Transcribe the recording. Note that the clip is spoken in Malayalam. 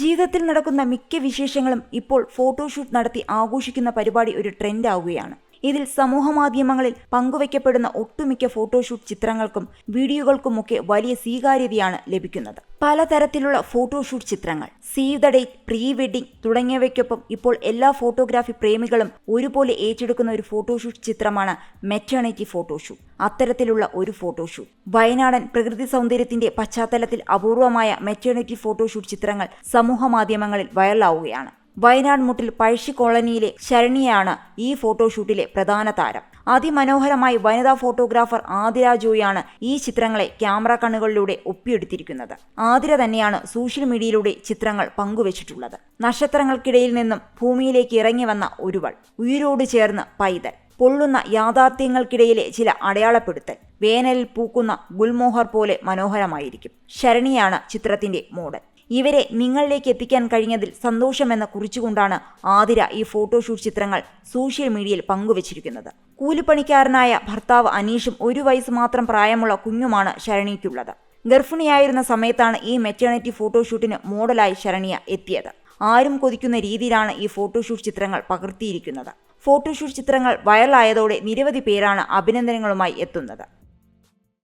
ജീവിതത്തിൽ നടക്കുന്ന മിക്ക വിശേഷങ്ങളും ഇപ്പോൾ ഫോട്ടോഷൂട്ട് നടത്തി ആഘോഷിക്കുന്ന പരിപാടി ഒരു ട്രെൻഡ് ആവുകയാണ്. ഇതിൽ സമൂഹമാധ്യമങ്ങളിൽ പങ്കുവയ്ക്കപ്പെടുന്ന ഒട്ടുമിക്ക ഫോട്ടോഷൂട്ട് ചിത്രങ്ങൾക്കും വീഡിയോകൾക്കുമൊക്കെ വലിയ സ്വീകാര്യതയാണ് ലഭിക്കുന്നത്. പലതരത്തിലുള്ള ഫോട്ടോഷൂട്ട് ചിത്രങ്ങൾ save the date pre wedding തുടങ്ങിയവയ്ക്കൊപ്പം ഇപ്പോൾ എല്ലാ ഫോട്ടോഗ്രാഫി പ്രേമികളും ഒരുപോലെ ഏറ്റെടുക്കുന്ന ഒരു ഫോട്ടോഷൂട്ട് ചിത്രമാണ് മെറ്റേണിറ്റി ഫോട്ടോഷൂട്ട്. അത്തരത്തിലുള്ള ഒരു ഫോട്ടോഷൂട്ട്. വയനാടൻ പ്രകൃതി സൗന്ദര്യത്തിന്റെ പശ്ചാത്തലത്തിൽ അപൂർവമായ മെറ്റേണിറ്റി ഫോട്ടോഷൂട്ട് ചിത്രങ്ങൾ സമൂഹമാധ്യമങ്ങളിൽ വൈറലാവുകയാണ്. വയനാട് മുട്ടിൽ പഴശ്ശി കോളനിയിലെ ശരണിയാണ് ഈ ഫോട്ടോഷൂട്ടിലെ പ്രധാന താരം. അതിമനോഹരമായി വനിതാ ഫോട്ടോഗ്രാഫർ ആതിര ജോയാണ് ഈ ചിത്രങ്ങളെ ക്യാമറ കണ്ണുകളിലൂടെ ഒപ്പിയെടുത്തിരിക്കുന്നത്. ആതിര തന്നെയാണ് സോഷ്യൽ മീഡിയയിലൂടെ ചിത്രങ്ങൾ പങ്കുവച്ചിട്ടുള്ളത്. നക്ഷത്രങ്ങൾക്കിടയിൽ നിന്നും ഭൂമിയിലേക്ക് ഇറങ്ങി വന്ന ഒരുവൾ ഉയരോട് ചേർന്ന് പൈതൽ പൊള്ളുന്ന യാഥാർത്ഥ്യങ്ങൾക്കിടയിലെ ചില അടയാളപ്പെടുത്തൽ വേനലിൽ പൂക്കുന്ന ഗുൽമോഹർ പോലെ മനോഹരമായിരിക്കും. ശരണിയാണ് ചിത്രത്തിന്റെ മോഡൽ. ഇവരെ നിങ്ങളിലേക്ക് എത്തിക്കാൻ കഴിഞ്ഞതിൽ സന്തോഷമെന്ന് കുറിച്ചുകൊണ്ടാണ് ആതിര ഈ ഫോട്ടോഷൂട്ട് ചിത്രങ്ങൾ സോഷ്യൽ മീഡിയയിൽ പങ്കുവച്ചിരിക്കുന്നത്. കൂലിപ്പണിക്കാരനായ ഭർത്താവ് അനീഷും ഒരു വയസ്സ് മാത്രം പ്രായമുള്ള കുഞ്ഞുമാണ് ശരണിക്കുള്ളത്. ഗർഭിണിയായിരുന്ന സമയത്താണ് ഈ മെറ്റേണിറ്റി ഫോട്ടോഷൂട്ടിന് മോഡലായി ശരണിയ എത്തിയത്. ആരും കൊതിക്കുന്ന രീതിയിലാണ് ഈ ഫോട്ടോഷൂട്ട് ചിത്രങ്ങൾ പകർത്തിയിരിക്കുന്നത്. ഫോട്ടോഷൂട്ട് ചിത്രങ്ങൾ വൈറലായതോടെ നിരവധി പേരാണ് അഭിനന്ദനങ്ങളുമായി എത്തുന്നത്.